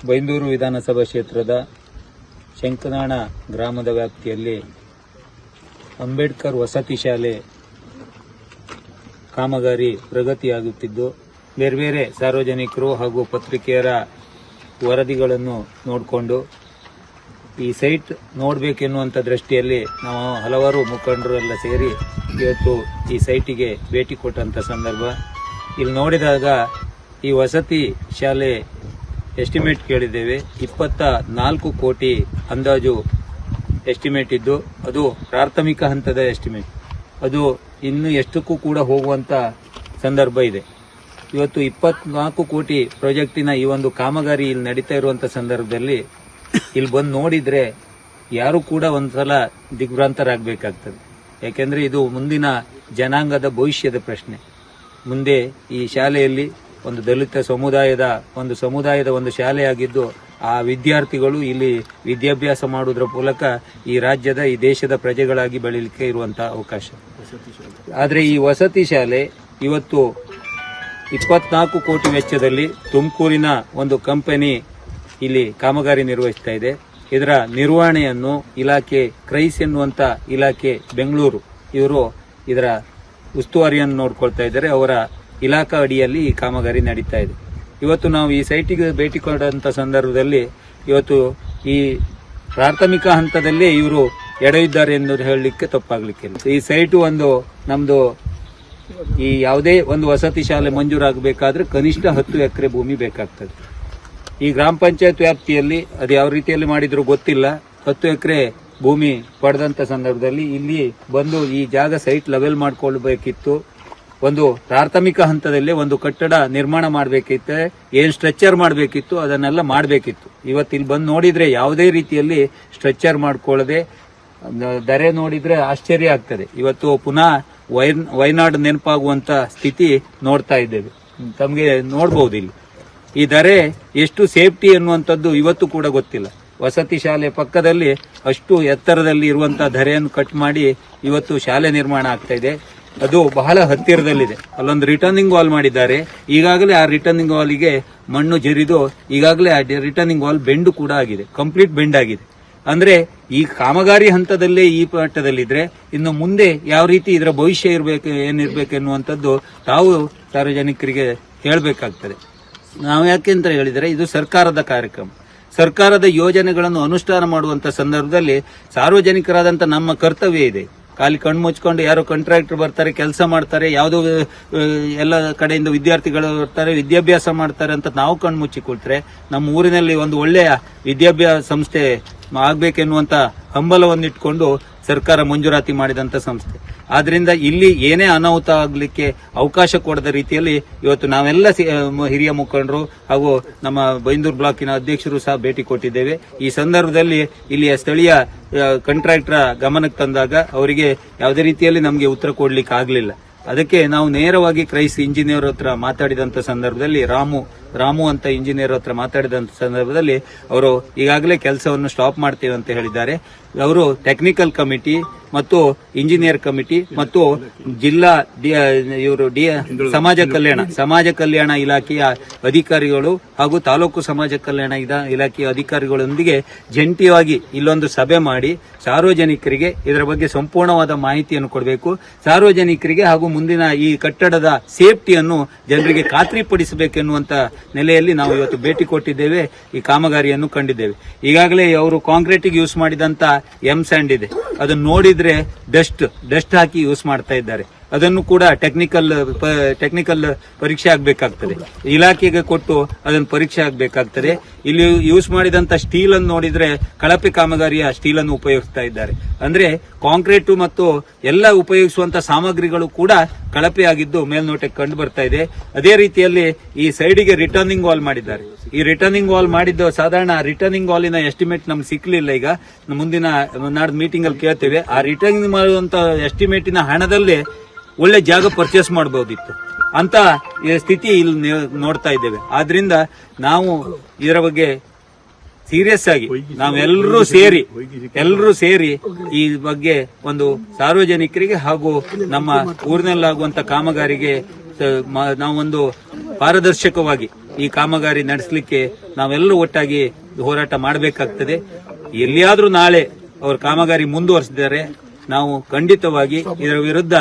ಬೈಂದೂರು ವಿಧಾನಸಭಾ ಕ್ಷೇತ್ರದ ಶಂಕನಾಣ ಗ್ರಾಮದ ವ್ಯಾಪ್ತಿಯಲ್ಲಿ ಅಂಬೇಡ್ಕರ್ ವಸತಿ ಶಾಲೆ ಕಾಮಗಾರಿ ಪ್ರಗತಿಯಾಗುತ್ತಿದ್ದು, ಬೇರೆ ಬೇರೆ ಸಾರ್ವಜನಿಕರು ಹಾಗೂ ಪತ್ರಿಕೆಯರ ವರದಿಗಳನ್ನು ನೋಡಿಕೊಂಡು ಈ ಸೈಟ್ ನೋಡಬೇಕೆನ್ನುವಂಥ ದೃಷ್ಟಿಯಲ್ಲಿ ನಾವು ಹಲವಾರು ಮುಖಂಡರೆಲ್ಲ ಸೇರಿ ಇವತ್ತು ಈ ಸೈಟಿಗೆ ಭೇಟಿ ಕೊಟ್ಟಂಥ ಸಂದರ್ಭ. ಇಲ್ಲಿ ನೋಡಿದಾಗ ಈ ವಸತಿ ಶಾಲೆ ಎಸ್ಟಿಮೇಟ್ ಕೇಳಿದ್ದೇವೆ. ಇಪ್ಪತ್ತ ನಾಲ್ಕು ಕೋಟಿ ಅಂದಾಜು ಎಸ್ಟಿಮೇಟ್ ಇದ್ದು, ಅದು ಪ್ರಾಥಮಿಕ ಹಂತದ ಎಸ್ಟಿಮೇಟ್. ಅದು ಇನ್ನು ಎಷ್ಟಕ್ಕೂ ಕೂಡ ಹೋಗುವಂತ ಸಂದರ್ಭ ಇದೆ. ಇವತ್ತು ಇಪ್ಪತ್ನಾಲ್ಕು ಕೋಟಿ ಪ್ರಾಜೆಕ್ಟಿನ ಈ ಒಂದು ಕಾಮಗಾರಿ ಇಲ್ಲಿ ನಡೀತಾ ಇರುವಂತ ಸಂದರ್ಭದಲ್ಲಿ ಇಲ್ಲಿ ಬಂದು ನೋಡಿದ್ರೆ ಯಾರು ಕೂಡ ಒಂದ್ಸಲ ದಿಗ್ಭ್ರಾಂತರಾಗಬೇಕಾಗ್ತದೆ. ಯಾಕೆಂದ್ರೆ ಇದು ಮುಂದಿನ ಜನಾಂಗದ ಭವಿಷ್ಯದ ಪ್ರಶ್ನೆ. ಮುಂದೆ ಈ ಶಾಲೆಯಲ್ಲಿ ಒಂದು ದಲಿತ ಸಮುದಾಯದ, ಒಂದು ಸಮುದಾಯದ ಒಂದು ಶಾಲೆಯಾಗಿದ್ದು, ಆ ವಿದ್ಯಾರ್ಥಿಗಳು ಇಲ್ಲಿ ವಿದ್ಯಾಭ್ಯಾಸ ಮಾಡುವುದರ ಮೂಲಕ ಈ ರಾಜ್ಯದ, ಈ ದೇಶದ ಪ್ರಜೆಗಳಾಗಿ ಬೆಳೀಲಿಕ್ಕೆ ಇರುವಂತಹ ಅವಕಾಶ. ಆದರೆ ಈ ವಸತಿ ಶಾಲೆ ಇವತ್ತು ಇಪ್ಪತ್ನಾಲ್ಕು ಕೋಟಿ ವೆಚ್ಚದಲ್ಲಿ ತುಮಕೂರಿನ ಒಂದು ಕಂಪನಿ ಇಲ್ಲಿ ಕಾಮಗಾರಿ ನಿರ್ವಹಿಸ್ತಾ ಇದೆ. ಇದರ ನಿರ್ವಹಣೆಯನ್ನು ಇಲಾಖೆ ಕ್ರೈಸ್ ಎನ್ನುವಂಥ ಇಲಾಖೆ ಬೆಂಗಳೂರು ಇವರು ಇದರ ಉಸ್ತುವಾರಿಯನ್ನು ನೋಡ್ಕೊಳ್ತಾ ಇದ್ದಾರೆ. ಅವರ ಇಲಾಖಾ ಅಡಿಯಲ್ಲಿ ಈ ಕಾಮಗಾರಿ ನಡೀತಾ ಇದೆ. ಇವತ್ತು ನಾವು ಈ ಸೈಟಿಗೆ ಭೇಟಿ ಕೊಡುವಂತ ಸಂದರ್ಭದಲ್ಲಿ ಇವತ್ತು ಈ ಪ್ರಾಥಮಿಕ ಹಂತದಲ್ಲೇ ಇವರು ಎಡೆಯಿದ್ದಾರೆ ಎಂದು ಹೇಳಲಿಕ್ಕೆ ತಪ್ಪಾಗಲಿಕ್ಕೆ ಈ ಸೈಟು ಒಂದು ನಮ್ದು ಈ ಯಾವುದೇ ಒಂದು ವಸತಿ ಶಾಲೆ ಮಂಜೂರಾಗಬೇಕಾದ್ರೆ ಕನಿಷ್ಠ ಹತ್ತು ಎಕರೆ ಭೂಮಿ ಬೇಕಾಗ್ತದೆ. ಈ ಗ್ರಾಮ ಪಂಚಾಯತ್ ವ್ಯಾಪ್ತಿಯಲ್ಲಿ ಅದು ಯಾವ ರೀತಿಯಲ್ಲಿ ಮಾಡಿದ್ರು ಗೊತ್ತಿಲ್ಲ. ಹತ್ತು ಎಕರೆ ಭೂಮಿ ಪಡೆದಂತ ಸಂದರ್ಭದಲ್ಲಿ ಇಲ್ಲಿ ಬಂದು ಈ ಜಾಗ ಸೈಟ್ ಲೆವೆಲ್ ಮಾಡ್ಕೊಳ್ಬೇಕಿತ್ತು. ಒಂದು ಪ್ರಾಥಮಿಕ ಹಂತದಲ್ಲಿ ಒಂದು ಕಟ್ಟಡ ನಿರ್ಮಾಣ ಮಾಡಬೇಕಿತ್ತು ಏನ್ ಸ್ಟ್ರಕ್ಚರ್ ಮಾಡಬೇಕಿತ್ತು ಅದನ್ನೆಲ್ಲ ಮಾಡಬೇಕಿತ್ತು ಇವತ್ತು ಇಲ್ಲಿ ಬಂದು ನೋಡಿದ್ರೆ ಯಾವುದೇ ರೀತಿಯಲ್ಲಿ ಸ್ಟ್ರಕ್ಚರ್ ಮಾಡ್ಕೊಳ್ಳದೆ ದರೆ ನೋಡಿದ್ರೆ ಆಶ್ಚರ್ಯ ಆಗ್ತದೆ ಇವತ್ತು ಪುನಃ ವೈ ವೈನಾಡ್ ನೆನಪಾಗುವಂತ ಸ್ಥಿತಿ ನೋಡ್ತಾ ಇದ್ದೇವೆ ತಮಗೆ ನೋಡಬಹುದು ಇಲ್ಲಿ ಈ ದರೆ ಎಷ್ಟು ಸೇಫ್ಟಿ ಅನ್ನುವಂಥದ್ದು ಇವತ್ತು ಕೂಡ ಗೊತ್ತಿಲ್ಲ ವಸತಿ ಶಾಲೆ ಪಕ್ಕದಲ್ಲಿ ಅಷ್ಟು ಎತ್ತರದಲ್ಲಿ ಇರುವಂತಹ ಧರೆಯನ್ನು ಕಟ್ ಮಾಡಿ ಇವತ್ತು ಶಾಲೆ ನಿರ್ಮಾಣ ಆಗ್ತಾ ಇದೆ ಅದು ಬಹಳ ಹತ್ತಿರದಲ್ಲಿದೆ. ಅಲ್ಲೊಂದು ರಿಟರ್ನಿಂಗ್ ವಾಲ್ ಮಾಡಿದ್ದಾರೆ. ಈಗಾಗಲೇ ಆ ರಿಟರ್ನಿಂಗ್ ವಾಲ್ಗೆ ಮಣ್ಣು ಜರಿದು ಈಗಾಗಲೇ ಆ ರಿಟರ್ನಿಂಗ್ ವಾಲ್ ಬೆಂಡು ಕೂಡ ಆಗಿದೆ. ಕಂಪ್ಲೀಟ್ ಬೆಂಡ್ ಆಗಿದೆ. ಅಂದ್ರೆ ಈ ಕಾಮಗಾರಿ ಹಂತದಲ್ಲೇ ಈ ಮಟ್ಟದಲ್ಲಿದ್ರೆ ಇನ್ನು ಮುಂದೆ ಯಾವ ರೀತಿ ಇದರ ಭವಿಷ್ಯ ಇರಬೇಕು, ಏನಿರಬೇಕು ಎನ್ನುವಂಥದ್ದು ತಾವು ಸಾರ್ವಜನಿಕರಿಗೆ ಹೇಳಬೇಕಾಗ್ತದೆ. ನಾವು ಯಾಕೆ ಅಂತ ಹೇಳಿದರೆ ಇದು ಸರ್ಕಾರದ ಕಾರ್ಯಕ್ರಮ. ಸರ್ಕಾರದ ಯೋಜನೆಗಳನ್ನು ಅನುಷ್ಠಾನ ಮಾಡುವಂತ ಸಂದರ್ಭದಲ್ಲಿ ಸಾರ್ವಜನಿಕರಾದಂತ ನಮ್ಮ ಕರ್ತವ್ಯ ಇದೆ. ಖಾಲಿ ಕಣ್ಣು ಮುಚ್ಕೊಂಡು ಯಾರೋ ಕಾಂಟ್ರಾಕ್ಟರ್ ಬರ್ತಾರೆ, ಕೆಲಸ ಮಾಡ್ತಾರೆ, ಯಾವುದೋ ಎಲ್ಲ ಕಡೆಯಿಂದ ವಿದ್ಯಾರ್ಥಿಗಳು ಬರ್ತಾರೆ, ವಿದ್ಯಾಭ್ಯಾಸ ಮಾಡ್ತಾರೆ ಅಂತ ನಾವು ಕಣ್ಣು ಕೊಟ್ರೆ ನಮ್ಮ ಊರಿನಲ್ಲಿ ಒಂದು ಒಳ್ಳೆಯ ವಿದ್ಯಾಭ್ಯಾಸ ಸಂಸ್ಥೆ ಆಗ್ಬೇಕೆನ್ನುವಂತ ಹಂಬಲವನ್ನಿಟ್ಕೊಂಡು ಸರ್ಕಾರ ಮಂಜೂರಾತಿ ಮಾಡಿದಂತ ಸಂಸ್ಥೆ. ಆದ್ರಿಂದ ಇಲ್ಲಿ ಏನೇ ಅನಾಹುತ ಆಗ್ಲಿಕ್ಕೆ ಅವಕಾಶ ಕೊಡದ ರೀತಿಯಲ್ಲಿ ಇವತ್ತು ನಾವೆಲ್ಲ ಹಿರಿಯ ಮುಖಂಡರು ಹಾಗೂ ನಮ್ಮ ಬೈಂದೂರು ಬ್ಲಾಕಿನ ಅಧ್ಯಕ್ಷರು ಸಹ ಭೇಟಿ ಕೊಟ್ಟಿದ್ದೇವೆ. ಈ ಸಂದರ್ಭದಲ್ಲಿ ಇಲ್ಲಿಯ ಸ್ಥಳೀಯ ಕಂಟ್ರಾಕ್ಟರ್ ಗಮನಕ್ಕೆ ತಂದಾಗ ಅವರಿಗೆ ಯಾವುದೇ ರೀತಿಯಲ್ಲಿ ನಮಗೆ ಉತ್ತರ ಕೊಡ್ಲಿಕ್ಕೆ ಆಗಲಿಲ್ಲ. ಅದಕ್ಕೆ ನಾವು ನೇರವಾಗಿ ಕ್ರೈಸ್ ಇಂಜಿನಿಯರ್ ಹತ್ರ ಮಾತಾಡಿದಂತ ಸಂದರ್ಭದಲ್ಲಿ ರಾಮು ರಾಮು ಅಂತ ಇಂಜಿನಿಯರ್ ಹತ್ರ ಮಾತಾಡಿದಂತ ಸಂದರ್ಭದಲ್ಲಿ ಅವರು ಈಗಾಗಲೇ ಕೆಲಸವನ್ನು ಸ್ಟಾಪ್ ಮಾಡ್ತೇವೆ ಅಂತ ಹೇಳಿದ್ದಾರೆ. ಅವರು ಟೆಕ್ನಿಕಲ್ ಕಮಿಟಿ ಮತ್ತು ಇಂಜಿನಿಯರ್ ಕಮಿಟಿ ಮತ್ತು ಜಿಲ್ಲಾ ಇವರು ಡಿ ಸಮಾಜ ಕಲ್ಯಾಣ ಸಮಾಜ ಕಲ್ಯಾಣ ಇಲಾಖೆಯ ಅಧಿಕಾರಿಗಳು ಹಾಗೂ ತಾಲೂಕು ಸಮಾಜ ಕಲ್ಯಾಣ ಇಲಾಖೆಯ ಅಧಿಕಾರಿಗಳೊಂದಿಗೆ ಜಂಟಿಯಾಗಿ ಇಲ್ಲೊಂದು ಸಭೆ ಮಾಡಿ ಸಾರ್ವಜನಿಕರಿಗೆ ಇದರ ಬಗ್ಗೆ ಸಂಪೂರ್ಣವಾದ ಮಾಹಿತಿಯನ್ನು ಕೊಡಬೇಕು. ಸಾರ್ವಜನಿಕರಿಗೆ ಹಾಗೂ ಮುಂದಿನ ಈ ಕಟ್ಟಡದ ಸೇಫ್ಟಿಯನ್ನು ಜನರಿಗೆ ಖಾತ್ರಿಪಡಿಸಬೇಕೆನ್ನುವಂತ ನೆಲೆಯಲ್ಲಿ ನಾವು ಇವತ್ತು ಭೇಟಿ ಕೊಟ್ಟಿದ್ದೇವೆ, ಈ ಕಾಮಗಾರಿಯನ್ನು ಕಂಡಿದ್ದೇವೆ. ಈಗಾಗಲೇ ಅವರು ಕಾಂಕ್ರೀಟಿಗೆ ಯೂಸ್ ಮಾಡಿದಂತ ಎಂ ಸ್ಯಾಂಡ್ ಇದೆ. ಅದನ್ನು ನೋಡಿದ್ರೆ ಡಸ್ಟ್ ಡಸ್ಟ್ ಹಾಕಿ ಯೂಸ್ ಮಾಡ್ತಾ ಇದ್ದಾರೆ. ಅದನ್ನು ಕೂಡ ಟೆಕ್ನಿಕಲ್ ಟೆಕ್ನಿಕಲ್ ಪರೀಕ್ಷೆ ಆಗಬೇಕಾಗ್ತದೆ. ಇಲಾಖೆಗೆ ಕೊಟ್ಟು ಅದನ್ನು ಪರೀಕ್ಷೆ ಆಗಬೇಕಾಗ್ತದೆ. ಇಲ್ಲಿ ಯೂಸ್ ಮಾಡಿದಂತ ಸ್ಟೀಲ್ ಅನ್ನು ನೋಡಿದ್ರೆ ಕಳಪೆ ಕಾಮಗಾರಿಯ ಸ್ಟೀಲ್ ಅನ್ನು ಉಪಯೋಗಿಸ್ತಾ ಇದ್ದಾರೆ. ಅಂದ್ರೆ ಕಾಂಕ್ರೀಟ್ ಮತ್ತು ಎಲ್ಲ ಉಪಯೋಗಿಸುವಂತ ಸಾಮಗ್ರಿಗಳು ಕೂಡ ಕಳಪೆಯಾಗಿದ್ದು ಮೇಲ್ನೋಟಕ್ಕೆ ಕಂಡು ಬರ್ತಾ ಇದೆ. ಅದೇ ರೀತಿಯಲ್ಲಿ ಈ ಸೈಡಿಗೆ ರಿಟರ್ನಿಂಗ್ ವಾಲ್ ಮಾಡಿದ್ದಾರೆ. ಈ ರಿಟರ್ನಿಂಗ್ ವಾಲ್ ಮಾಡಿದ್ದು ಸಾಧಾರಣ ರಿಟರ್ನಿಂಗ್ ವಾಲಿನ ಎಸ್ಟಿಮೇಟ್ ನಮ್ಗೆ ಸಿಕ್ಕಲಿಲ್ಲ ಈಗ. ಮುಂದಿನ ನಾಡ್ದು ಮೀಟಿಂಗ್ ಅಲ್ಲಿ ಕೇಳ್ತೇವೆ. ಆ ರಿಟರ್ನಿಂಗ್ ಮಾಡುವಂತ ಎಸ್ಟಿಮೇಟಿನ ಹಣದಲ್ಲಿ ಒಳ್ಳೆ ಜಾಗ ಪರ್ಚೇಸ್ ಮಾಡಬಹುದಿತ್ತು ಅಂತ ಸ್ಥಿತಿ ಇಲ್ಲಿ ನೋಡ್ತಾ ಇದ್ದೇವೆ. ಆದ್ರಿಂದ ನಾವು ಇದರ ಬಗ್ಗೆ ಸೀರಿಯಸ್ ಆಗಿ ನಾವೆಲ್ಲರೂ ಸೇರಿ ಎಲ್ಲರೂ ಸೇರಿ ಈ ಬಗ್ಗೆ ಒಂದು ಸಾರ್ವಜನಿಕರಿಗೆ ಹಾಗೂ ನಮ್ಮ ಊರಿನಲ್ಲಾಗುವಂತ ಕಾಮಗಾರಿಗೆ ನಾವೊಂದು ಪಾರದರ್ಶಕವಾಗಿ ಈ ಕಾಮಗಾರಿ ನಡೆಸಲಿಕ್ಕೆ ನಾವೆಲ್ಲರೂ ಒಟ್ಟಾಗಿ ಹೋರಾಟ ಮಾಡಬೇಕಾಗ್ತದೆ. ಎಲ್ಲಿಯಾದ್ರೂ ನಾಳೆ ಅವ್ರ ಕಾಮಗಾರಿ ಮುಂದುವರೆಸಿದರೆ ನಾವು ಖಂಡಿತವಾಗಿ ಇದರ ವಿರುದ್ಧ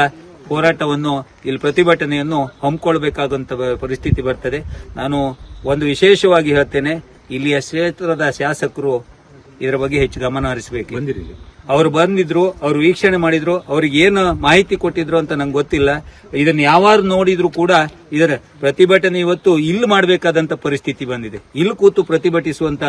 ಹೋರಾಟವನ್ನು ಇಲ್ಲಿ ಪ್ರತಿಭಟನೆಯನ್ನು ಹಮ್ಮಿಕೊಳ್ಬೇಕಾದಂತ ಪರಿಸ್ಥಿತಿ ಬರ್ತದೆ. ನಾನು ಒಂದು ವಿಶೇಷವಾಗಿ ಹೇಳ್ತೇನೆ ಇಲ್ಲಿಯ ಕ್ಷೇತ್ರದ ಶಾಸಕರು ಇದರ ಬಗ್ಗೆ ಹೆಚ್ಚು ಗಮನ ಹರಿಸಬೇಕು. ಅವರು ಬಂದಿದ್ರು ಅವರು ವೀಕ್ಷಣೆ ಮಾಡಿದ್ರು ಅವ್ರಿಗೆ ಏನು ಮಾಹಿತಿ ಕೊಟ್ಟಿದ್ರು ಅಂತ ನಂಗೆ ಗೊತ್ತಿಲ್ಲ. ಇದನ್ನ ಯಾವಾಗ ನೋಡಿದ್ರು ಕೂಡ ಇದರ ಪ್ರತಿಭಟನೆ ಇವತ್ತು ಇಲ್ಲಿ ಮಾಡಬೇಕಾದಂತ ಪರಿಸ್ಥಿತಿ ಬಂದಿದೆ. ಇಲ್ಲಿ ಕೂತು ಪ್ರತಿಭಟಿಸುವಂತ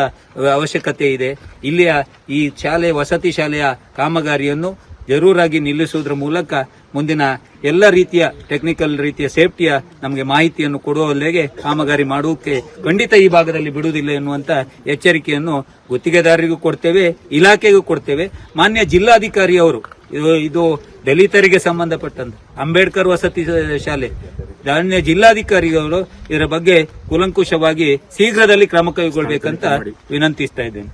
ಅವಶ್ಯಕತೆ ಇದೆ. ಇಲ್ಲಿಯ ಈ ಶಾಲೆ ವಸತಿ ಶಾಲೆಯ ಕಾಮಗಾರಿಯನ್ನು ಜರೂರಾಗಿ ನಿಲ್ಲಿಸುವುದರ ಮೂಲಕ ಮುಂದಿನ ಎಲ್ಲ ರೀತಿಯ ಟೆಕ್ನಿಕಲ್ ರೀತಿಯ ಸೇಫ್ಟಿಯ ನಮಗೆ ಮಾಹಿತಿಯನ್ನು ಕೊಡುವಲ್ಲಿಗೆ ಕಾಮಗಾರಿ ಮಾಡುವಕ್ಕೆ ಖಂಡಿತ ಈ ಭಾಗದಲ್ಲಿ ಬಿಡುವುದಿಲ್ಲ ಎನ್ನುವಂತ ಎಚ್ಚರಿಕೆಯನ್ನು ಗುತ್ತಿಗೆದಾರರಿಗೂ ಕೊಡ್ತೇವೆ ಇಲಾಖೆಗೂ ಕೊಡ್ತೇವೆ. ಮಾನ್ಯ ಜಿಲ್ಲಾಧಿಕಾರಿ ಅವರು ಇದು ಇದು ದಲಿತರಿಗೆ ಸಂಬಂಧಪಟ್ಟಂತೆ ಅಂಬೇಡ್ಕರ್ ವಸತಿ ಶಾಲೆ ಮಾನ್ಯ ಜಿಲ್ಲಾಧಿಕಾರಿಗಳು ಇದರ ಬಗ್ಗೆ ಕೂಲಂಕುಷವಾಗಿ ಶೀಘ್ರದಲ್ಲಿ ಕ್ರಮ ಕೈಗೊಳ್ಳಬೇಕಂತ ವಿನಂತಿಸ್ತಾ ಇದ್ದೇನೆ.